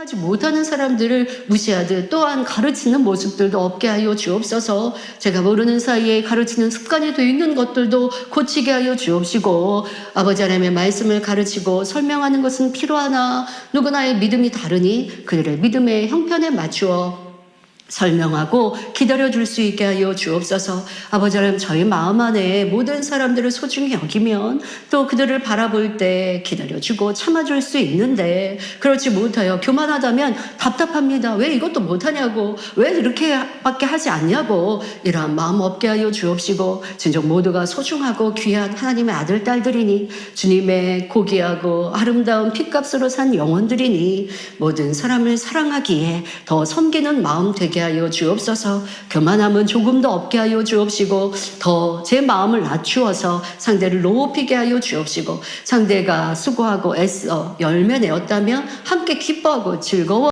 하지 못하는 사람들을 무시하듯 또한 가르치는 모습들도 없게 하여 주옵소서. 제가 모르는 사이에 가르치는 습관이 되어 있는 것들도 고치게 하여 주옵시고 아버지 하나님의 말씀을 가르치고 설명하는 것은 필요하나 누구나의 믿음이 다르니 그들의 믿음의 형편에 맞추어 설명하고 기다려 줄 수 있게 하여 주옵소서. 아버지 하나님 저희 마음 안에 모든 사람들을 소중히 여기면 또 그들을 바라볼 때 기다려 주고 참아 줄 수 있는데 그렇지 못하여 교만하다면 답답합니다. 왜 이것도 못 하냐고 왜 이렇게밖에 하지 않냐고 이러한 마음 없게 하여 주옵시고 진정 모두가 소중하고 귀한 하나님의 아들 딸들이니 주님의 고귀하고 아름다운 핏값으로 산 영혼들이니 모든 사람을 사랑하기에 더 섬기는 마음 되게 하여 주옵소서. 교만함은 조금 더 없게 하여 주옵시고 더 제 마음을 낮추어서 상대를 높이게 하여 주옵시고 상대가 수고하고 애써 열매 내었다면 함께 기뻐하고 즐거워